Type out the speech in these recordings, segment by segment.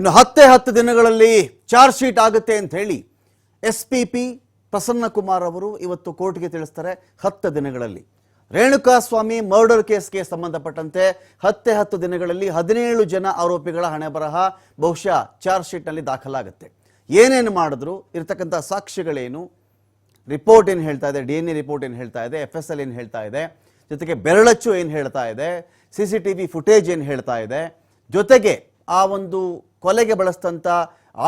ಇನ್ನು ಹತ್ತೇ ಹತ್ತು ದಿನಗಳಲ್ಲಿ ಚಾರ್ಜ್ ಶೀಟ್ ಆಗುತ್ತೆ ಅಂತ ಹೇಳಿ S P P Prasanna Kumar ಅವರು ಇವತ್ತು ಕೋರ್ಟ್ಗೆ ತಿಳಿಸ್ತಾರೆ ಹತ್ತು ದಿನಗಳಲ್ಲಿ. ರೇಣುಕಾಸ್ವಾಮಿ ಮರ್ಡರ್ ಕೇಸ್ಗೆ ಸಂಬಂಧಪಟ್ಟಂತೆ ಹತ್ತೆ ಹತ್ತು ದಿನಗಳಲ್ಲಿ ಹದಿನೇಳು ಜನ ಆರೋಪಿಗಳ ಹಣೆ ಬರಹ ಬಹುಶಃ ಚಾರ್ಜ್ ಶೀಟ್ನಲ್ಲಿ ದಾಖಲಾಗುತ್ತೆ. ಏನೇನು ಮಾಡಿದ್ರು? ಇರತಕ್ಕಂಥ ಸಾಕ್ಷಿಗಳೇನು ರಿಪೋರ್ಟ್ ಏನು ಹೇಳ್ತಾ ಇದೆ? ಡಿ ಎನ್ ಎ ರಿಪೋರ್ಟ್ ಏನು ಹೇಳ್ತಾ ಇದೆ? ಎಫ್ ಎಸ್ ಎಲ್ ಏನು ಹೇಳ್ತಾ ಇದೆ? ಜೊತೆಗೆ ಬೆರಳಚ್ಚು ಏನು ಹೇಳ್ತಾ ಇದೆ? C C T V footage ಏನು ಹೇಳ್ತಾ ಇದೆ? ಜೊತೆಗೆ ಆ ಒಂದು ಕೊಲೆಗೆ ಬಳಸಿದಂಥ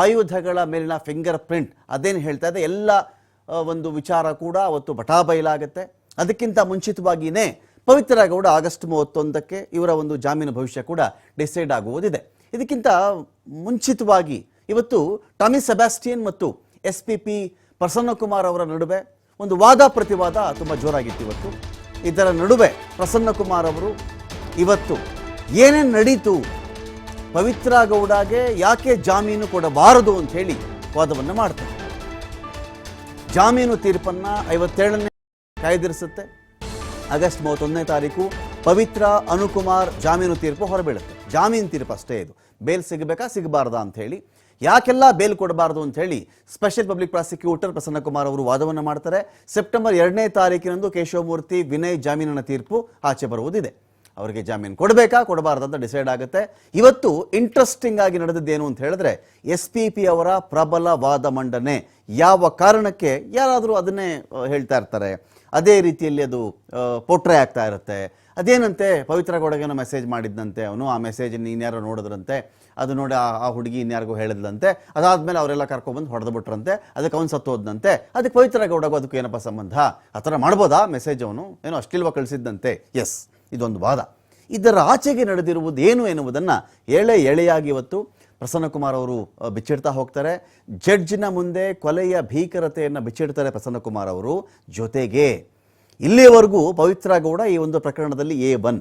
ಆಯುಧಗಳ ಮೇಲಿನ ಫಿಂಗರ್ ಪ್ರಿಂಟ್ ಅದೇನು ಹೇಳ್ತಾ ಇದೆ? ಎಲ್ಲ ಒಂದು ವಿಚಾರ ಕೂಡ ಅವತ್ತು ಬಟಾಬೈಲಾಗುತ್ತೆ ಅದಕ್ಕಿಂತ ಮುಂಚಿತವಾಗಿಯೇ ಪವಿತ್ರ ಗೌಡ ಆಗಸ್ಟ್ ಮೂವತ್ತೊಂದಕ್ಕೆ ಇವರ ಒಂದು ಜಾಮೀನು ಭವಿಷ್ಯ ಕೂಡ ಡಿಸೈಡ್ ಆಗುವುದಿದೆ. ಇದಕ್ಕಿಂತ ಮುಂಚಿತವಾಗಿ ಇವತ್ತು ಟಾಮಿ ಸೆಬಾಸ್ಟಿಯನ್ ಮತ್ತು ಎಸ್ ಪಿ ಪಿ ಪ್ರಸನ್ನಕುಮಾರ್ ಅವರ ನಡುವೆ ಒಂದು ವಾದ ಪ್ರತಿವಾದ ತುಂಬ ಜೋರಾಗಿತ್ತು ಇವತ್ತು. ಇದರ ನಡುವೆ ಪ್ರಸನ್ನಕುಮಾರ್ ಅವರು ಇವತ್ತು ಏನೇನು ನಡೀತು? ಪವಿತ್ರ ಗೌಡಗೆ ಯಾಕೆ ಜಾಮೀನು ಕೊಡಬಾರದು ಅಂತ ಹೇಳಿ ವಾದವನ್ನು ಮಾಡ್ತಾರೆ. ಜಾಮೀನು ತೀರ್ಪನ್ನ ಐವತ್ತೇಳನೇ ಕಾಯ್ದಿರಿಸುತ್ತೆ. ಆಗಸ್ಟ್ ಮೂವತ್ತೊಂದನೇ ತಾರೀಕು ಪವಿತ್ರ ಅನುಕುಮಾರ್ ಜಾಮೀನು ತೀರ್ಪು ಹೊರಬೀಳುತ್ತೆ. ಜಾಮೀನು ತೀರ್ಪು ಅಷ್ಟೇ ಇದು. ಬೇಲ್ ಸಿಗಬೇಕಾ ಸಿಗಬಾರ್ದ ಅಂತ ಹೇಳಿ. ಯಾಕೆಲ್ಲ ಬೇಲ್ ಕೊಡಬಾರ್ದು ಅಂತ ಹೇಳಿ ಸ್ಪೆಷಲ್ ಪಬ್ಲಿಕ್ ಪ್ರಾಸಿಕ್ಯೂಟರ್ ಪ್ರಸನ್ನಕುಮಾರ್ ಅವರು ವಾದವನ್ನು ಮಾಡ್ತಾರೆ. ಸೆಪ್ಟೆಂಬರ್ ಎರಡನೇ ತಾರೀಕಿನಂದು ಕೇಶವಮೂರ್ತಿ ವಿನಯ್ ಜಾಮೀನಿನ ತೀರ್ಪು ಆಚೆ ಬರುವುದಿದೆ. ಅವರಿಗೆ ಜಾಮೀನು ಕೊಡಬೇಕಾ, ಕೊಡಬಾರ್ದು ಅಂತ ಡಿಸೈಡ್ ಆಗುತ್ತೆ. ಇವತ್ತು ಇಂಟ್ರೆಸ್ಟಿಂಗ್ ಆಗಿ ನಡೆದಿದ್ದೇನು ಅಂತ ಹೇಳಿದ್ರೆ ಎಸ್ ಪಿ ಪಿ ಅವರ ಪ್ರಬಲ ವಾದ ಮಂಡನೆ ಯಾವ ಕಾರಣಕ್ಕೆ ಯಾರಾದರೂ ಅದನ್ನೇ ಹೇಳ್ತಾ ಇರ್ತಾರೆ. ಅದೇ ರೀತಿಯಲ್ಲಿ ಅದು ಪೋಟ್ರೆ ಆಗ್ತಾ ಇರುತ್ತೆ. ಅದೇನಂತೆ, ಪವಿತ್ರ ಗೌಡಗೇನು ಮೆಸೇಜ್ ಮಾಡಿದ್ದಂತೆ ಅವನು, ಆ ಮೆಸೇಜ್ ಇನ್ಯಾರೋ ನೋಡಿದ್ರಂತೆ, ಅದು ನೋಡಿ ಆ ಹುಡುಗಿ ಇನ್ಯಾರಿಗೂ ಹೇಳಿದ್ಲಂತೆ, ಅದಾದಮೇಲೆ ಅವರೆಲ್ಲ ಕರ್ಕೊಬಂದು ಹೊಡೆದು ಬಿಟ್ರಂತೆ, ಅದಕ್ಕೆ ಅವನು ಸತ್ತೋದ್ನಂತೆ ಅದಕ್ಕೆ ಪವಿತ್ರ ಗೌಡಗೂ ಅದಕ್ಕೂ ಏನಪ್ಪ ಸಂಬಂಧ? ಆ ಥರ ಮಾಡ್ಬೋದಾ ಮೆಸೇಜ್ ಅವನು? ಏನೋ ಅಷ್ಟಿಲ್ವ ಕಳಿಸಿದ್ದಂತೆ. ಎಸ್ ಇದೊಂದು ವಾದ. ಇದರ ಆಚೆಗೆ ನಡೆದಿರುವುದು ಏನು ಎನ್ನುವುದನ್ನು ಎಳೆ ಎಳೆಯಾಗಿ ಇವತ್ತು ಪ್ರಸನ್ನಕುಮಾರ್ ಅವರು ಬಿಚ್ಚಿಡ್ತಾ ಹೋಗ್ತಾರೆ. ಜಡ್ಜಿನ ಮುಂದೆ ಕೊಲೆಯ ಭೀಕರತೆಯನ್ನು ಬಿಚ್ಚಿಡ್ತಾರೆ ಪ್ರಸನ್ನಕುಮಾರ್ ಅವರು. ಜೊತೆಗೆ ಇಲ್ಲಿಯವರೆಗೂ ಪವಿತ್ರ ಗೌಡ ಈ ಒಂದು ಪ್ರಕರಣದಲ್ಲಿ A one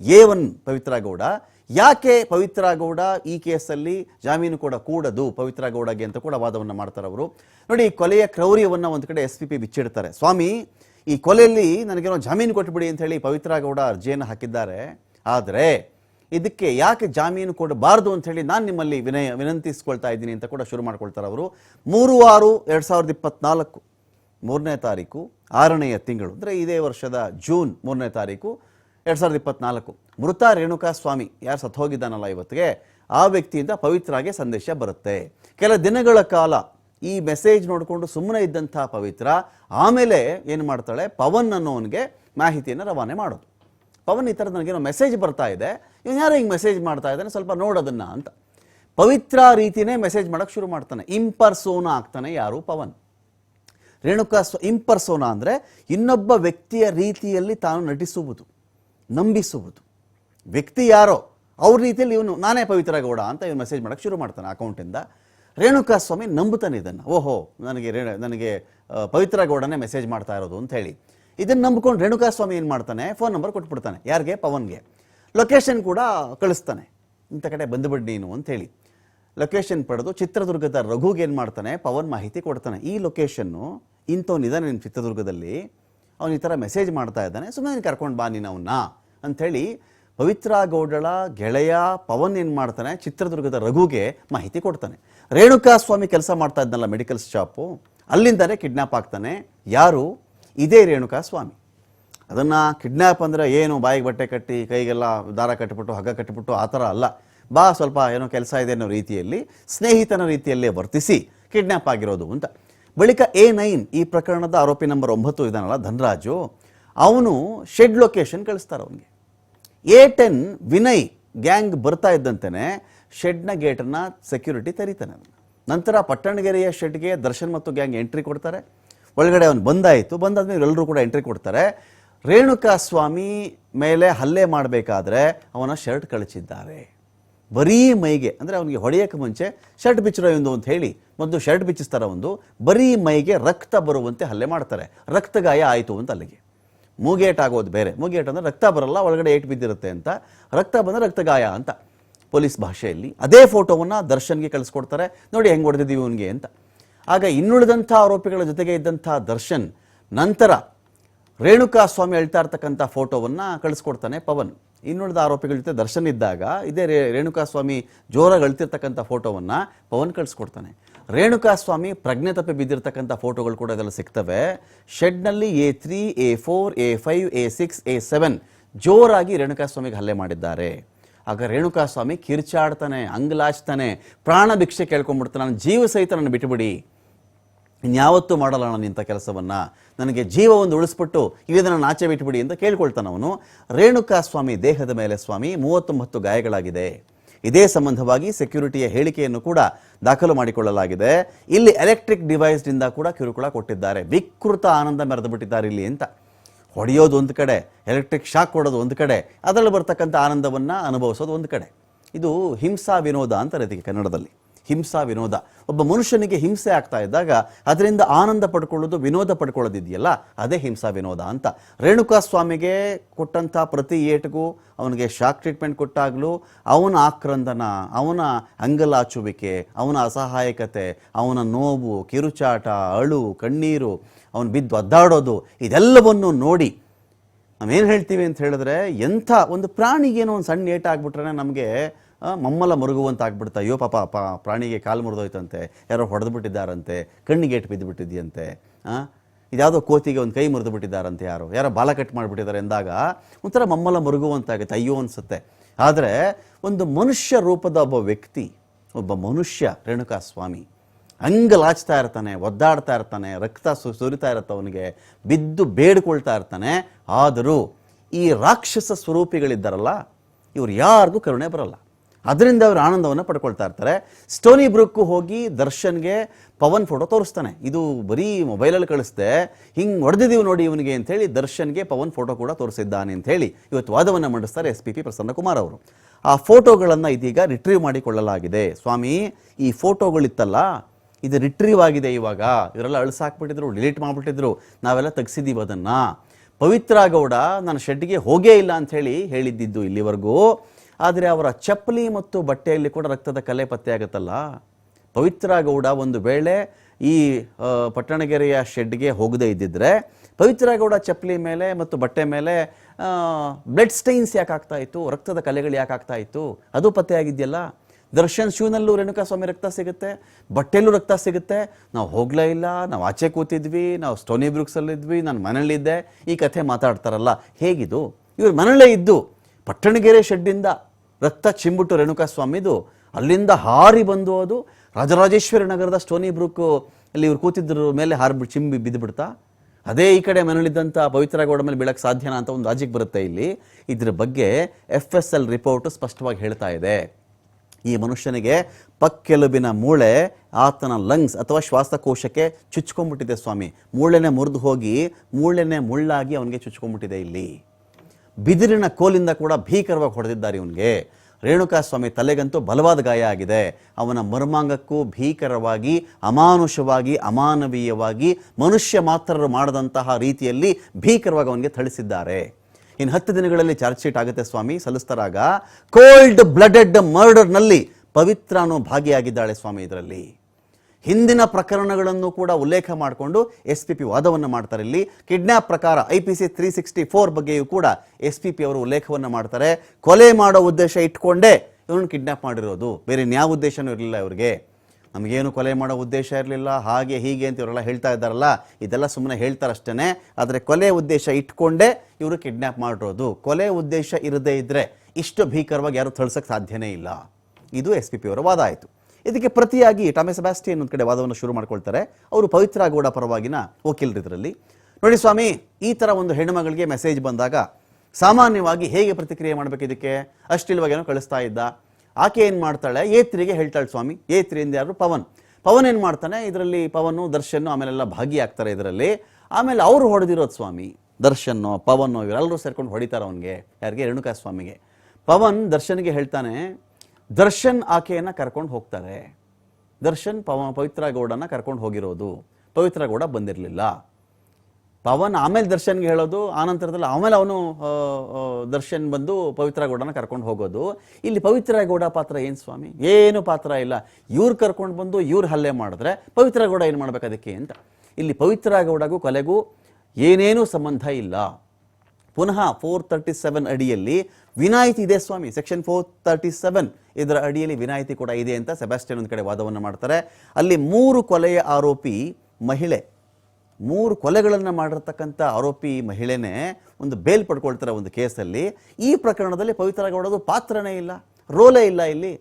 A one Pavithra Gowda. ಯಾಕೆ ಪವಿತ್ರ ಗೌಡ? ಈ ಕೇಸಲ್ಲಿ ಜಾಮೀನು ಕೂಡ ಕೂಡದು ಪವಿತ್ರ ಗೌಡಗೆ ಅಂತ ಕೂಡ ವಾದವನ್ನು ಮಾಡ್ತಾರೆ ಅವರು ನೋಡಿ, ಕೊಲೆಯ ಕ್ರೌರ್ಯವನ್ನು ಒಂದು ಕಡೆ ಎಸ್ ಪಿ ಪಿ ಬಿಚ್ಚಿಡ್ತಾರೆ. ಸ್ವಾಮಿ ಈ ಕೊಲೆಯಲ್ಲಿ ನನಗೇನೋ ಜಾಮೀನು ಕೊಟ್ಟುಬಿಡಿ ಅಂತ ಹೇಳಿ ಪವಿತ್ರ ಗೌಡ ಅರ್ಜಿಯನ್ನು ಹಾಕಿದ್ದಾರೆ. ಆದರೆ ಇದಕ್ಕೆ ಯಾಕೆ ಜಾಮೀನು ಕೊಡಬಾರದು ಅಂತ ಹೇಳಿ ನಾನು ನಿಮ್ಮಲ್ಲಿ ವಿನಯ, ವಿನಂತಿಸ್ಕೊಳ್ತಾ ಇದ್ದೀನಿ ಅಂತ ಕೂಡ ಶುರು ಮಾಡ್ಕೊಳ್ತಾರೆ ಅವರು. ಮೂರು ಆರು ಎರಡು ಸಾವಿರದ ಇಪ್ಪತ್ನಾಲ್ಕು ಮೂರನೇ ತಾರೀಕು ಆರನೆಯ ತಿಂಗಳು, ಅಂದರೆ ಇದೇ ವರ್ಷದ ಜೂನ್ ಮೂರನೇ ತಾರೀಕು ಎರಡು ಸಾವಿರದ ಇಪ್ಪತ್ನಾಲ್ಕು. ಮೃತ ರೇಣುಕಾ ಸ್ವಾಮಿ ಯಾರು ಸತ್ತು ಹೋಗಿದ್ದಾನಲ್ಲ ಇವತ್ತಿಗೆ? ಆ ವ್ಯಕ್ತಿಯಿಂದ ಪವಿತ್ರಾಗೆ ಸಂದೇಶ ಬರುತ್ತೆ. ಕೆಲ ದಿನಗಳ ಕಾಲ ಈ ಮೆಸೇಜ್ ನೋಡಿಕೊಂಡು ಸುಮ್ಮನೆ ಇದ್ದಂಥ ಪವಿತ್ರ ಆಮೇಲೆ ಏನು ಮಾಡ್ತಾಳೆ? ಪವನ್ ಅನ್ನೋವನಿಗೆ ಮಾಹಿತಿಯನ್ನು ರವಾನೆ ಮಾಡೋದು. ಪವನ್ ಈ ಥರದ ನನಗೇನೋ ಮೆಸೇಜ್ ಬರ್ತಾ ಇದೆ. ಇವನು ಯಾರು ಹಿಂಗೆ ಮೆಸೇಜ್ ಮಾಡ್ತಾ ಇದ್ದಾನೆ? ಸ್ವಲ್ಪ ನೋಡೋದನ್ನು ಅಂತ. ಪವಿತ್ರ ರೀತಿನೇ ಮೆಸೇಜ್ ಮಾಡೋಕ್ಕೆ ಶುರು ಮಾಡ್ತಾನೆ. ಇಂಪರ್ಸೋನ ಆಗ್ತಾನೆ ಯಾರು? ಪವನ್. ರೇಣುಕಾ ಸ್ವ ಇಂಪರ್ಸೋನ ಅಂದರೆ ಇನ್ನೊಬ್ಬ ವ್ಯಕ್ತಿಯ ರೀತಿಯಲ್ಲಿ ತಾನು ನಟಿಸುವುದು, ನಂಬಿಸುವುದು. ವ್ಯಕ್ತಿ ಯಾರೋ, ಅವ್ರ ರೀತಿಯಲ್ಲಿ ಇವನು, ನಾನೇ ಪವಿತ್ರ ಗೌಡ ಅಂತ ಇವನು ಮೆಸೇಜ್ ಮಾಡೋಕ್ಕೆ ಶುರು ಮಾಡ್ತಾನೆ ಅಕೌಂಟಿಂದ. ರೇಣುಕಾ ಸ್ವಾಮಿ ನಂಬುತ್ತಾನೆ ಇದನ್ನು. ಓಹೋ, ನನಗೆ ರೇಣು, ನನಗೆ ಪವಿತ್ರ ಗೌಡನೇ ಮೆಸೇಜ್ ಮಾಡ್ತಾ ಇರೋದು ಅಂತ ಹೇಳಿ. ಇದನ್ನು ನಂಬ್ಕೊಂಡು ರೇಣುಕಾ ಸ್ವಾಮಿ ಏನು ಮಾಡ್ತಾನೆ? ಫೋನ್ ನಂಬರ್ ಕೊಟ್ಬಿಡ್ತಾನೆ. ಯಾರಿಗೆ? ಪವನ್ಗೆ. ಲೊಕೇಶನ್ ಕೂಡ ಕಳಿಸ್ತಾನೆ. ಇಂಥ ಕಡೆ ಬಂದುಬಿಡಿ ನೀನು ಅಂತ ಹೇಳಿ. ಲೊಕೇಶನ್ ಪಡೆದು ಚಿತ್ರದುರ್ಗದ ರಘುಗೆ ಏನು ಮಾಡ್ತಾನೆ? ಪವನ್ ಮಾಹಿತಿ ಕೊಡ್ತಾನೆ. ಈ ಲೊಕೇಶನ್ನು ಇಂಥವನಿದ್ದಾನೆ ನಿಮ್ಮ ಚಿತ್ರದುರ್ಗದಲ್ಲಿ. ಅವನು ಈ ಥರ ಮೆಸೇಜ್ ಮಾಡ್ತಾ ಇದ್ದಾನೆ. ಸುಮ್ಮನೆ ಕರ್ಕೊಂಡು ಬಾ ನೀನು ಅವನ್ನ ಅಂಥೇಳಿ ಪವಿತ್ರ ಗೌಡಳ ಗೆಳೆಯ ಪವನ್ ಏನು ಮಾಡ್ತಾನೆ, ಚಿತ್ರದುರ್ಗದ ರಘುಗೆ ಮಾಹಿತಿ ಕೊಡ್ತಾನೆ. ರೇಣುಕಾ ಸ್ವಾಮಿ ಕೆಲಸ ಮಾಡ್ತಾ ಇದ್ನಲ್ಲ ಮೆಡಿಕಲ್ ಶಾಪು ಅಲ್ಲಿಂದಲೇ ಕಿಡ್ನಾಪ್ ಆಗ್ತಾನೆ. ಯಾರು? ಇದೇ ರೇಣುಕಾ ಸ್ವಾಮಿ ಅದನ್ನು ಕಿಡ್ನ್ಯಾಪ್ ಅಂದರೆ ಏನು? ಬಾಯಿಗೆ ಬಟ್ಟೆ ಕಟ್ಟಿ, ಕೈಗೆಲ್ಲ ದಾರ ಕಟ್ಟಿಬಿಟ್ಟು ಹಗ್ಗ ಕಟ್ಟಿಬಿಟ್ಟು ಆ ಥರ ಅಲ್ಲ. ಬಾ, ಸ್ವಲ್ಪ ಏನೋ ಕೆಲಸ ಇದೆ ಅನ್ನೋ ರೀತಿಯಲ್ಲಿ, ಸ್ನೇಹಿತನ ರೀತಿಯಲ್ಲೇ ವರ್ತಿಸಿ ಕಿಡ್ನ್ಯಾಪ್ ಆಗಿರೋದು ಅಂತ. ಬಳಿಕ ಎ ನೈನ್, ಈ ಪ್ರಕರಣದ ಆರೋಪಿ ನಂಬರ್ ಒಂಬತ್ತು ಇದಾನಲ್ಲ ಧನರಾಜು, ಅವನು ಶೆಡ್ ಲೊಕೇಶನ್ ಕಳಿಸ್ತಾರೆ ಅವನಿಗೆ. ಎ ಟೆನ್ ವಿನಯ್ ಗ್ಯಾಂಗ್ ಬರ್ತಾ ಇದ್ದಂತೆಯೇ ಶೆಡ್ನ ಗೇಟನ್ನ ಸೆಕ್ಯೂರಿಟಿ ತೆರೀತಾನೆ ನಂತರ ಪಟ್ಟಣಗೆರೆಯ ಶೆಡ್ಗೆ ದರ್ಶನ್ ಮತ್ತು ಗ್ಯಾಂಗ್ ಎಂಟ್ರಿ ಕೊಡ್ತಾರೆ. ಒಳಗಡೆ ಅವನು ಬಂದಾಯಿತು. ಬಂದಾದ್ಮೇಲೆ ಎಲ್ಲರೂ ಕೂಡ ಎಂಟ್ರಿ ಕೊಡ್ತಾರೆ. ರೇಣುಕಾ ಸ್ವಾಮಿ ಮೇಲೆ ಹಲ್ಲೆ ಮಾಡಬೇಕಾದ್ರೆ ಅವನ ಶರ್ಟ್ ಕಳಿಸಿದ್ದಾರೆ ಬರೀ ಮೈಗೆ, ಅಂದರೆ ಅವನಿಗೆ ಹೊಡೆಯೋಕ್ಕೆ ಮುಂಚೆ ಶರ್ಟ್ ಬಿಚ್ಚಿರೋ ಒಂದು ಅಂತ ಹೇಳಿ, ಮೊದಲು ಶರ್ಟ್ ಬಿಚ್ಚಿಸ್ತಾರೆ ಒಂದು, ಬರೀ ಮೈಗೆ ರಕ್ತ ಬರುವಂತೆ ಹಲ್ಲೆ ಮಾಡ್ತಾರೆ. ರಕ್ತಗಾಯ ಆಯಿತು ಅಂತ ಅಲ್ಲಿಗೆ. ಮೂಗೇಟ್ ಆಗೋದು ಬೇರೆ. ಮೂಗೇಟ್ ಅಂದರೆ ರಕ್ತ ಬರಲ್ಲ, ಒಳಗಡೆ ಏಟ್ ಬಿದ್ದಿರುತ್ತೆ ಅಂತ. ರಕ್ತ ಬಂದರೆ ರಕ್ತಗಾಯ ಅಂತ. ಪೊಲೀಸ್ ಭಾಷೆಯಲ್ಲಿ ಅದೇ ಫೋಟೋವನ್ನು ದರ್ಶನ್ಗೆ ಕಳಿಸ್ಕೊಡ್ತಾರೆ. ನೋಡಿ ಹೆಂಗೆ ಹೊಡೆದಿದ್ದೀವಿ ಇವನಿಗೆ ಅಂತ. ಆಗ ಇನ್ನುಳಿದಂಥ ಆರೋಪಿಗಳ ಜೊತೆಗೆ ಇದ್ದಂಥ ದರ್ಶನ್ ನಂತರ ರೇಣುಕಾ ಸ್ವಾಮಿ ಹೇಳ್ತಾ ಇರ್ತಕ್ಕಂಥ ಫೋಟೋವನ್ನು ಕಳಿಸ್ಕೊಡ್ತಾನೆ ಪವನ್. ಇನ್ನುಳಿದ ಆರೋಪಿಗಳ ಜೊತೆ ದರ್ಶನ್ ಇದ್ದಾಗ ಇದೇ ರೇ ರೇಣುಕಾ ಸ್ವಾಮಿ ಜೋರಾಗಿ ಅಳ್ತಿರ್ತಕ್ಕಂಥ ಫೋಟೋವನ್ನು ಪವನ್ ಕಳಿಸ್ಕೊಡ್ತಾನೆ. ರೇಣುಕಾಸ್ವಾಮಿ ಪ್ರಜ್ಞೆ ತಪ್ಪಿ ಬಿದ್ದಿರ್ತಕ್ಕಂಥ ಫೋಟೋಗಳು ಕೂಡ ಇದೆಲ್ಲ ಸಿಗ್ತವೆ. ಶೆಡ್ನಲ್ಲಿ A three A four A five A six A seven ಜೋರಾಗಿ ರೇಣುಕಾಸ್ವಾಮಿಗೆ ಹಲ್ಲೆ ಮಾಡಿದ್ದಾರೆ. ಆಗ ರೇಣುಕಾಸ್ವಾಮಿ ಕಿರ್ಚಾಡ್ತಾನೆ, ಅಂಗ್ಲಾಚ್ತಾನೆ, ಪ್ರಾಣ ಭಿಕ್ಷೆ ಕೇಳ್ಕೊಂಡ್ಬಿಡ್ತಾನೆ ನನ್ನ ಜೀವ ಸಹಿತ ನನ್ನ ಬಿಟ್ಟುಬಿಡಿ ಇನ್ಯಾವತ್ತೂ ಮಾಡಲ್ಲ ನಾನು ಇಂಥ ಕೆಲಸವನ್ನು. ನನಗೆ ಜೀವ ಒಂದು ಉಳಿಸ್ಬಿಟ್ಟು ಇದನ್ನು ಆಚೆ ಬಿಟ್ಟುಬಿಡಿ ಅಂತ ಕೇಳ್ಕೊಳ್ತಾನೆ ಅವನು ರೇಣುಕಾ ಸ್ವಾಮಿ ದೇಹದ ಮೇಲೆ ಸ್ವಾಮಿ, ಮೂವತ್ತೊಂಬತ್ತು ಗಾಯಗಳಾಗಿದೆ. ಇದೇ ಸಂಬಂಧವಾಗಿ ಸೆಕ್ಯೂರಿಟಿಯ ಹೇಳಿಕೆಯನ್ನು ಕೂಡ ದಾಖಲು ಮಾಡಿಕೊಳ್ಳಲಾಗಿದೆ. ಇಲ್ಲಿ ಎಲೆಕ್ಟ್ರಿಕ್ ಡಿವೈಸ್ನಿಂದ ಕೂಡ ಕಿರುಕುಳ ಕೊಟ್ಟಿದ್ದಾರೆ. ವಿಕೃತ ಆನಂದ ಮೆರೆದು ಬಿಟ್ಟಿದ್ದಾರೆ ಇಲ್ಲಿ ಅಂತ. ಹೊಡೆಯೋದು ಒಂದು ಕಡೆ, ಎಲೆಕ್ಟ್ರಿಕ್ ಶಾಕ್ ಕೊಡೋದು ಒಂದು ಕಡೆ, ಅದರಲ್ಲಿ ಬರ್ತಕ್ಕಂಥ ಆನಂದವನ್ನು ಅನುಭವಿಸೋದು ಒಂದು ಕಡೆ. ಇದು ಹಿಂಸಾ ವಿನೋದ ಅಂತಾರೆ ಇದಕ್ಕೆ ಕನ್ನಡದಲ್ಲಿ. ಹಿಂಸಾ ವಿನೋದ. ಒಬ್ಬ ಮನುಷ್ಯನಿಗೆ ಹಿಂಸೆ ಆಗ್ತಾ ಇದ್ದಾಗ ಅದರಿಂದ ಆನಂದ ಪಡ್ಕೊಳ್ಳೋದು, ವಿನೋದ ಪಡ್ಕೊಳ್ಳೋದಿದೆಯಲ್ಲ, ಅದೇ ಹಿಂಸಾ ವಿನೋದ ಅಂತ. ರೇಣುಕಾ ಸ್ವಾಮಿಗೆ ಕೊಟ್ಟಂಥ ಪ್ರತಿ ಏಟಿಗೂ ಅವನಿಗೆ ಶಾಕ್ ಟ್ರೀಟ್ಮೆಂಟ್ ಕೊಟ್ಟಾಗಲೂ ಅವನ ಆಕ್ರಂದನ, ಅವನ ಅಂಗಲಾಚುವಿಕೆ, ಅವನ ಅಸಹಾಯಕತೆ, ಅವನ ನೋವು, ಕಿರುಚಾಟ, ಅಳು, ಕಣ್ಣೀರು, ಅವನು ಬಿದ್ದು ಒದ್ದಾಡೋದು ಇದೆಲ್ಲವನ್ನು ನೋಡಿ ನಾವೇನು ಹೇಳ್ತೀವಿ ಅಂತ ಹೇಳಿದ್ರೆ ಎಂಥ ಒಂದು ಪ್ರಾಣಿಗೇನೋ ಒಂದು ಸಣ್ಣ ಏಟಾಗ್ಬಿಟ್ರೆ ನಮಗೆ ಮಮ್ಮಲ ಮರುಗುವಂತ ಆಗ್ಬಿಡ್ತಾ ಅಯ್ಯೋ ಪಾಪ, ಪಾ, ಪ್ರಾಣಿಗೆ ಕಾಲು ಮುರಿದೋಯ್ತಂತೆ, ಯಾರೋ ಹೊಡೆದು ಬಿಟ್ಟಿದ್ದಾರಂತೆ ಕಣ್ಣಿಗೆ ಏಟು ಬಿದ್ದು ಬಿಟ್ಟಿದ್ಯಂತೆ ಇದ್ಯಾವುದೋ ಕೋತಿಗೆ ಒಂದು ಕೈ ಮುರಿದು ಬಿಟ್ಟಿದ್ದಾರಂತೆ ಯಾರು, ಯಾರೋ ಬಾಲ ಕಟ್ ಮಾಡಿಬಿಟ್ಟಿದ್ದಾರೆ ಎಂದಾಗ ಒಂಥರ ಮಮ್ಮಲ ಮರುಗುವಂತಾಗುತ್ತೆ, ಅಯ್ಯೋ ಅನಿಸುತ್ತೆ. ಆದರೆ ಒಂದು ಮನುಷ್ಯ ರೂಪದ ಒಬ್ಬ ವ್ಯಕ್ತಿ, ಒಬ್ಬ ಮನುಷ್ಯ, ರೇಣುಕಾ ಸ್ವಾಮಿ ಅಂಗಲಾಚ್ತಾ ಇರ್ತಾನೆ, ಒದ್ದಾಡ್ತಾ ಇರ್ತಾನೆ, ರಕ್ತ ಸುರಿತಾ ಇರುತ್ತೆ ಅವನಿಗೆ, ಬಿದ್ದು ಬೇಡ್ಕೊಳ್ತಾ ಇರ್ತಾನೆ, ಆದರೂ ಈ ರಾಕ್ಷಸ ಸ್ವರೂಪಿಗಳಿದ್ದಾರಲ್ಲ, ಇವ್ರು ಯಾರಿಗೂ ಕರುಣೆ ಬರಲ್ಲ. ಅದರಿಂದ ಅವರು ಆನಂದವನ್ನು ಪಡ್ಕೊಳ್ತಾ ಇರ್ತಾರೆ. ಸ್ಟೋನಿ ಬ್ರೂಕ್ಕು ಹೋಗಿ ದರ್ಶನ್ಗೆ ಪವನ್ ಫೋಟೋ ತೋರಿಸ್ತಾನೆ. ಇದು ಬರೀ ಮೊಬೈಲಲ್ಲಿ ಕಳಿಸ್ದೆ, ಹಿಂಗೆ ಹೊಡೆದಿದ್ದೀವಿ ನೋಡಿ ಇವನಿಗೆ ಅಂತೇಳಿ ದರ್ಶನ್ಗೆ ಪವನ್ ಫೋಟೋ ಕೂಡ ತೋರಿಸಿದ್ದಾನೆ ಅಂತ ಹೇಳಿ ಇವತ್ತು ವಾದವನ್ನು ಮಂಡಿಸ್ತಾರೆ ಎಸ್ ಪಿ ಪಿ ಪ್ರಸನ್ನಕುಮಾರ್ ಅವರು. ಆ ಫೋಟೋಗಳನ್ನು ಇದೀಗ ರಿಟ್ರೀವ್ ಮಾಡಿಕೊಳ್ಳಲಾಗಿದೆ. ಸ್ವಾಮಿ, ಈ ಫೋಟೋಗಳಿತ್ತಲ್ಲ, ಇದು ರಿಟ್ರೀವ್ ಆಗಿದೆ ಇವಾಗ. ಇವರೆಲ್ಲ ಅಳಿಸಾಕ್ಬಿಟ್ಟಿದ್ರು ಡಿಲೀಟ್ ಮಾಡಿಬಿಟ್ಟಿದ್ರು. ನಾವೆಲ್ಲ ತೆಗ್ಸಿದ್ದೀವಿ ಅದನ್ನು. ಪವಿತ್ರ ಗೌಡ ನಾನು ಶೆಡ್ಗೆ ಹೋಗೇ ಇಲ್ಲ ಅಂಥೇಳಿ ಹೇಳಿದ್ದಿದ್ದು ಇಲ್ಲಿವರೆಗೂ. ಆದರೆ ಅವರ ಚಪ್ಪಲಿ ಮತ್ತು ಬಟ್ಟೆಯಲ್ಲಿ ಕೂಡ ರಕ್ತದ ಕಲೆ ಪತ್ತೆಯಾಗುತ್ತಲ್ಲ? ಪವಿತ್ರ ಗೌಡ ಒಂದು ವೇಳೆ ಈ ಪಟ್ಟಣಗೆರೆಯ ಶೆಡ್ಗೆ ಹೋಗದೇ ಇದ್ದಿದ್ರೆ ಪವಿತ್ರ ಗೌಡ ಚಪ್ಪಲಿ ಮೇಲೆ ಮತ್ತು ಬಟ್ಟೆ ಮೇಲೆ ಬ್ಲಡ್ ಸ್ಟೈನ್ಸ್ ಯಾಕೆ ಇತ್ತು? ರಕ್ತದ ಕಲೆಗಳು ಯಾಕೆ ಆಗ್ತಾ ಇತ್ತು? ಅದು ಪತ್ತೆಯಾಗಿದೆಯಲ್ಲ? ದರ್ಶನ್ ಶೂನಲ್ಲೂ ರೇಣುಕಾ ಸ್ವಾಮಿ ರಕ್ತ ಸಿಗುತ್ತೆ, ಬಟ್ಟೆಯಲ್ಲೂ ರಕ್ತ ಸಿಗುತ್ತೆ. ನಾವು ಹೋಗ್ಲೇ ಇಲ್ಲ, ನಾವು ಆಚೆ ಕೂತಿದ್ವಿ, ನಾವು ಸ್ಟೋನಿ ಬ್ರೂಕ್ಸಲ್ಲಿದ್ವಿ, ನಾನು ಮನೇಲಿದ್ದೆ. ಈ ಕಥೆ ಮಾತಾಡ್ತಾರಲ್ಲ, ಹೇಗಿದು? ಇವ್ರು ಮನೇಲೇ ಇದ್ದು, ಪಟ್ಟಣಗೆರೆ ಶೆಡ್ಡಿಂದ ರಕ್ತ ಚಿಂಬುಟ್ಟು ರೇಣುಕಾ ಸ್ವಾಮಿದು ಅಲ್ಲಿಂದ ಹಾರಿ ಬಂದು ಅದು ರಾಜರಾಜೇಶ್ವರಿ ನಗರದ ಸ್ಟೋನಿ ಬ್ರೂಕ್ ಅಲ್ಲಿ ಇವ್ರು ಕೂತಿದ್ರ, ಮೇಲೆ ಹಾರಿ ಚಿಂಬಿ ಬಿದ್ದುಬಿಡ್ತಾ ಅದೇ ಈ ಕಡೆ ಮನೇಲಿದ್ದಂಥ ಪವಿತ್ರ ಗೌಡ ಮೇಲೆ ಬೀಳಕ್ಕೆ ಸಾಧ್ಯನಾ ಅಂತ ಒಂದು ರಾಜ್ಯಕ್ಕೆ ಬರುತ್ತೆ ಇಲ್ಲಿ. ಇದ್ರ ಬಗ್ಗೆ ಎಫ್ ಎಸ್ ಎಲ್ ರಿಪೋರ್ಟ್ ಸ್ಪಷ್ಟವಾಗಿ ಹೇಳ್ತಾ ಇದೆ. ಈ ಮನುಷ್ಯನಿಗೆ ಪಕ್ಕೆಲುಬಿನ ಮೂಳೆ ಆತನ ಲಂಗ್ಸ್ ಅಥವಾ ಶ್ವಾಸಕೋಶಕ್ಕೆ ಚುಚ್ಕೊಂಡ್ಬಿಟ್ಟಿದೆ ಸ್ವಾಮಿ. ಮೂಳೆನೆ ಮುರಿದು ಹೋಗಿ, ಮೂಳೆನೆ ಮುಳ್ಳಾಗಿ ಅವನಿಗೆ ಚುಚ್ಕೊಂಡ್ಬಿಟ್ಟಿದೆ ಇಲ್ಲಿ. ಬಿದಿರಿನ ಕೋಲಿಂದ ಕೂಡ ಭೀಕರವಾಗಿ ಹೊಡೆದಿದ್ದಾರೆ ಇವನಿಗೆ. ರೇಣುಕಾ ಸ್ವಾಮಿ ತಲೆಗಂತೂ ಬಲವಾದ ಗಾಯ ಆಗಿದೆ. ಅವನ ಮರ್ಮಾಂಗಕ್ಕೂ ಭೀಕರವಾಗಿ, ಅಮಾನುಷವಾಗಿ, ಅಮಾನವೀಯವಾಗಿ ಮನುಷ್ಯ ಮಾತ್ರರು ಮಾಡದಂತಹ ರೀತಿಯಲ್ಲಿ ಭೀಕರವಾಗಿ ಅವನಿಗೆ ಥಳಿಸಿದ್ದಾರೆ. ಇನ್ನು ಹತ್ತು ದಿನಗಳಲ್ಲಿ ಚಾರ್ಜ್ ಶೀಟ್ ಆಗುತ್ತೆ ಸ್ವಾಮಿ, ಸಲ್ಲಿಸ್ತಾರಾಗ. ಕೋಲ್ಡ್ ಬ್ಲಡೆಡ್ ಮರ್ಡರ್ನಲ್ಲಿ ಪವಿತ್ರನು ಭಾಗಿಯಾಗಿದ್ದಾಳೆ ಸ್ವಾಮಿ ಇದರಲ್ಲಿ. ಹಿಂದಿನ ಪ್ರಕರಣಗಳನ್ನು ಕೂಡ ಉಲ್ಲೇಖ ಮಾಡಿಕೊಂಡು ಎಸ್ ಪಿ ಪಿ ವಾದವನ್ನು ಮಾಡ್ತಾರೆ ಇಲ್ಲಿ. ಕಿಡ್ನಾಪ್ ಪ್ರಕಾರ I P C three sixty four ಬಗ್ಗೆಯೂ ಕೂಡ ಎಸ್ ಪಿ ಪಿ ಅವರು ಉಲ್ಲೇಖವನ್ನು ಮಾಡ್ತಾರೆ. ಕೊಲೆ ಮಾಡೋ ಉದ್ದೇಶ ಇಟ್ಕೊಂಡೇ ಇವ್ರನ್ನ ಕಿಡ್ನಾಪ್ ಮಾಡಿರೋದು. ಬೇರೆ ಇನ್ಯಾವ ಉದ್ದೇಶನೂ ಇರಲಿಲ್ಲ ಇವರಿಗೆ. ನಮಗೇನು ಕೊಲೆ ಮಾಡೋ ಉದ್ದೇಶ ಇರಲಿಲ್ಲ, ಹಾಗೆ ಹೀಗೆ ಅಂತ ಇವರೆಲ್ಲ ಹೇಳ್ತಾ ಇದ್ದಾರಲ್ಲ, ಇದೆಲ್ಲ ಸುಮ್ಮನೆ ಹೇಳ್ತಾರಷ್ಟೇ ಆದರೆ ಕೊಲೆ ಉದ್ದೇಶ ಇಟ್ಕೊಂಡೇ ಇವರು ಕಿಡ್ನ್ಯಾಪ್ ಮಾಡಿರೋದು. ಕೊಲೆ ಉದ್ದೇಶ ಇರದೇ ಇದ್ದರೆ ಇಷ್ಟು ಭೀಕರವಾಗಿ ಯಾರು ಥಳಿಸೋಕ್ಕೆ ಸಾಧ್ಯನೇ ಇಲ್ಲ. ಇದು ಎಸ್ ಪಿ ಪಿ ಅವರ ವಾದ ಆಯಿತು. ಇದಕ್ಕೆ ಪ್ರತಿಯಾಗಿ ಟಾಮೆ ಸೆಬಾಸ್ಟಿಯನ್ ಒಂದು ಕಡೆ ವಾದವನ್ನು ಶುರು ಮಾಡ್ಕೊಳ್ತಾರೆ. ಅವರು ಪವಿತ್ರ ಗೌಡ ಪರವಾಗಿನ ವಕೀಲರು ಇದರಲ್ಲಿ. ನೋಡಿ ಸ್ವಾಮಿ, ಈ ಥರ ಒಂದು ಹೆಣ್ಣುಮಗಳಿಗೆ ಮೆಸೇಜ್ ಬಂದಾಗ ಸಾಮಾನ್ಯವಾಗಿ ಹೇಗೆ ಪ್ರತಿಕ್ರಿಯೆ ಮಾಡಬೇಕು ಇದಕ್ಕೆ? ಅಷ್ಟಿಲ್ವಾಗೇನೋ ಕಳಿಸ್ತಾ ಇದ್ದ. ಆಕೆ ಏನು ಮಾಡ್ತಾಳೆ? ಏತ್ರಿಗೆ ಹೇಳ್ತಾಳೆ ಸ್ವಾಮಿ. ಏತ್ರಿಯಿಂದ ಯಾರು? ಪವನ್. ಪವನ್ ಏನು ಮಾಡ್ತಾನೆ? ಇದರಲ್ಲಿ ಪವನು, ದರ್ಶನ್ ಆಮೇಲೆಲ್ಲ ಭಾಗಿಯಾಗ್ತಾರೆ ಇದರಲ್ಲಿ. ಆಮೇಲೆ ಅವರು ಹೊಡೆದಿರೋದು ಸ್ವಾಮಿ. ದರ್ಶನ್ನು ಪವನ್ ಇವರೆಲ್ಲರೂ ಸೇರ್ಕೊಂಡು ಹೊಡಿತಾರೆ ಅವನಿಗೆ, ಯಾರಿಗೆ? ರೇಣುಕಾ ಸ್ವಾಮಿಗೆ ಪವನ್ ದರ್ಶನ್ಗೆ ಹೇಳ್ತಾನೆ ದರ್ಶನ್ ಆಕೆಯನ್ನು ಕರ್ಕೊಂಡು ಹೋಗ್ತಾರೆ. ದರ್ಶನ್ ಪವ ಪವಿತ್ರ ಗೌಡನ ಕರ್ಕೊಂಡು ಹೋಗಿರೋದು. ಪವಿತ್ರ ಗೌಡ ಬಂದಿರಲಿಲ್ಲ. ಪವನ್ ಆಮೇಲೆ ದರ್ಶನ್ಗೆ ಹೇಳೋದು ಆನಂತರದಲ್ಲಿ ಆಮೇಲೆ ಅವನು ಆ, ಆ, ದರ್ಶನ್ ಬಂದು ಪವಿತ್ರ ಗೌಡನ ಕರ್ಕೊಂಡು ಹೋಗೋದು. ಇಲ್ಲಿ ಪವಿತ್ರ ಗೌಡ ಪಾತ್ರ ಏನು ಸ್ವಾಮಿ? ಏನು ಪಾತ್ರ ಇಲ್ಲ. ಇವ್ರು ಕರ್ಕೊಂಡು ಬಂದು ಇವ್ರು ಹಲ್ಲೆ ಮಾಡಿದ್ರೆ ಪವಿತ್ರ ಗೌಡ ಏನು ಮಾಡಬೇಕು ಅದಕ್ಕೆ ಅಂತ. ಇಲ್ಲಿ ಪವಿತ್ರ ಗೌಡಗೂ ಕೊಲೆಗೂ ಏನೇನೂ ಸಂಬಂಧ ಇಲ್ಲ. ಪುನಃ ಫೋರ್ ತರ್ಟಿ ಸೆವೆನ್ ಅಡಿಯಲ್ಲಿ ವಿನಾಯಿತಿ ಇದೆ ಸ್ವಾಮಿ. ಸೆಕ್ಷನ್ ಫೋರ್ ತರ್ಟಿ ಸೆವೆನ್ ಇದರ ಅಡಿಯಲ್ಲಿ ವಿನಾಯಿತಿ ಕೂಡ ಇದೆ ಅಂತ ಸೆಬಾಸ್ಟಿಯನ್ ಒಂದು ಕಡೆ ವಾದವನ್ನು ಮಾಡ್ತಾರೆ. ಅಲ್ಲಿ ಮೂರು ಕೊಲೆಯ ಆರೋಪಿ ಮಹಿಳೆ. ಮೂರು ಕೊಲೆಗಳನ್ನು ಮಾಡಿರ್ತಕ್ಕಂಥ ಆರೋಪಿ ಮಹಿಳೆನೇ ಒಂದು ಬೇಲ್ ಪಡ್ಕೊಳ್ತಾರೆ ಒಂದು ಕೇಸಲ್ಲಿ. ಈ ಪ್ರಕರಣದಲ್ಲಿ ಪವಿತ್ರ ಗೌಡದು ಪಾತ್ರನೇ ಇಲ್ಲ, ರೋಲೇ ಇಲ್ಲ ಇಲ್ಲಿ.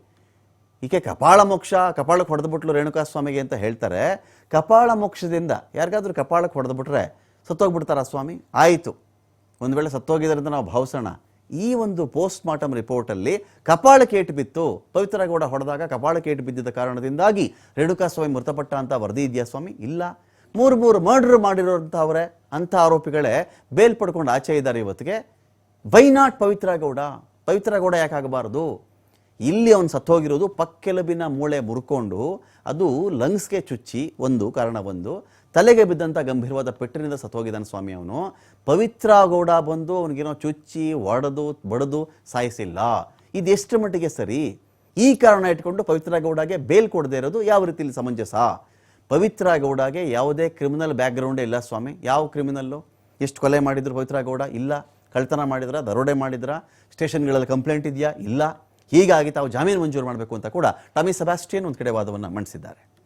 ಈಕೆ ಕಪಾಳ ಮೋಕ್ಷ, ಕಪಾಳಕ್ಕೆ ಹೊಡೆದ್ಬಿಟ್ಲು ರೇಣುಕಾ ಸ್ವಾಮಿಗೆ ಅಂತ ಹೇಳ್ತಾರೆ. ಕಪಾಳ ಮೋಕ್ಷದಿಂದ ಯಾರಿಗಾದ್ರೂ ಕಪಾಳಕ್ಕೆ ಹೊಡೆದ್ಬಿಟ್ರೆ ಸತ್ತೋಗ್ಬಿಡ್ತಾರಾ ಸ್ವಾಮಿ? ಆಯಿತು. ಒಂದು ವೇಳೆ ಸತ್ತೋಗಿದ್ದಾರೆ ಅಂತ ನಾವು ಭಾವಿಸೋಣ. ಈ ಒಂದು ಪೋಸ್ಟ್ ಮಾರ್ಟಮ್ ರಿಪೋರ್ಟಲ್ಲಿ ಕಪಾಳಕ್ಕೆ ಏಟು ಬಿತ್ತು. ಪವಿತ್ರ ಗೌಡ ಹೊಡೆದಾಗ ಕಪಾಳ ಏಟು ಬಿದ್ದಿದ್ದ ಕಾರಣದಿಂದಾಗಿ ರೇಣುಕಾ ಸ್ವಾಮಿ ಮೃತಪಟ್ಟ ಅಂತ ವರದಿ ಇದೆಯಾ ಸ್ವಾಮಿ? ಇಲ್ಲ. ಮೂರು ಮೂರು ಮರ್ಡರ್ ಮಾಡಿರೋಂಥವ್ರೆ ಅಂಥ ಆರೋಪಿಗಳೇ ಬೇಲ್ ಪಡ್ಕೊಂಡು ಆಚೆ ಇದ್ದಾರೆ ಇವತ್ತಿಗೆ. Why not Pavithra Gowda? ಪವಿತ್ರ ಗೌಡ ಯಾಕಾಗಬಾರದು ಇಲ್ಲಿ ಅವನು ಸತ್ತೋಗಿರೋದು ಪಕ್ಕೆಲುಬಿನ ಮೂಳೆ ಮುರ್ಕೊಂಡು, ಅದು ಲಂಗ್ಸ್ಗೆ ಚುಚ್ಚಿ ಒಂದು ಕಾರಣ ಒಂದು ತಲೆಗೆ ಬಿದ್ದಂಥ ಗಂಭೀರವಾದ ಪೆಟ್ಟಿನಿಂದ ಸತ್ತೋಗಿದ್ದಾನೆ ಸ್ವಾಮಿ ಅವನು. ಪವಿತ್ರ ಗೌಡ ಬಂದು ಅವನಿಗೇನೋ ಚುಚ್ಚಿ ಒಡೆದು, ಬಡದು ಸಾಯಿಸಿಲ್ಲ. ಇದು ಎಷ್ಟು ಮಟ್ಟಿಗೆ ಸರಿ? ಈ ಕಾರಣ ಇಟ್ಕೊಂಡು ಪವಿತ್ರ ಗೌಡಗೆ ಬೇಲ್ ಕೊಡದೇ ಇರೋದು ಯಾವ ರೀತಿಯಲ್ಲಿ ಸಮಂಜಸ? ಪವಿತ್ರ ಗೌಡಗೆ ಯಾವುದೇ ಕ್ರಿಮಿನಲ್ ಬ್ಯಾಕ್ಗ್ರೌಂಡೇ ಇಲ್ಲ ಸ್ವಾಮಿ. ಯಾವ ಕ್ರಿಮಿನಲ್ಲು ಎಷ್ಟು ಕೊಲೆ ಮಾಡಿದ್ರು ಪವಿತ್ರ ಗೌಡ? ಇಲ್ಲ. ಕಳ್ತನ ಮಾಡಿದ್ರ, ದರೋಡೆ ಮಾಡಿದ್ರ, ಸ್ಟೇಷನ್ಗಳಲ್ಲಿ ಕಂಪ್ಲೇಂಟ್ ಇದೆಯಾ? ಇಲ್ಲ. ಹೀಗಾಗಿ ತಾವು ಜಾಮೀನು ಮಂಜೂರು ಮಾಡಬೇಕು ಅಂತ ಕೂಡ ಟಮಿ ಸೆಬಾಸ್ಟಿಯನ್ ಒಂದು ಕಡೆ ವಾದವನ್ನು ಮಂಡಿಸಿದ್ದಾರೆ.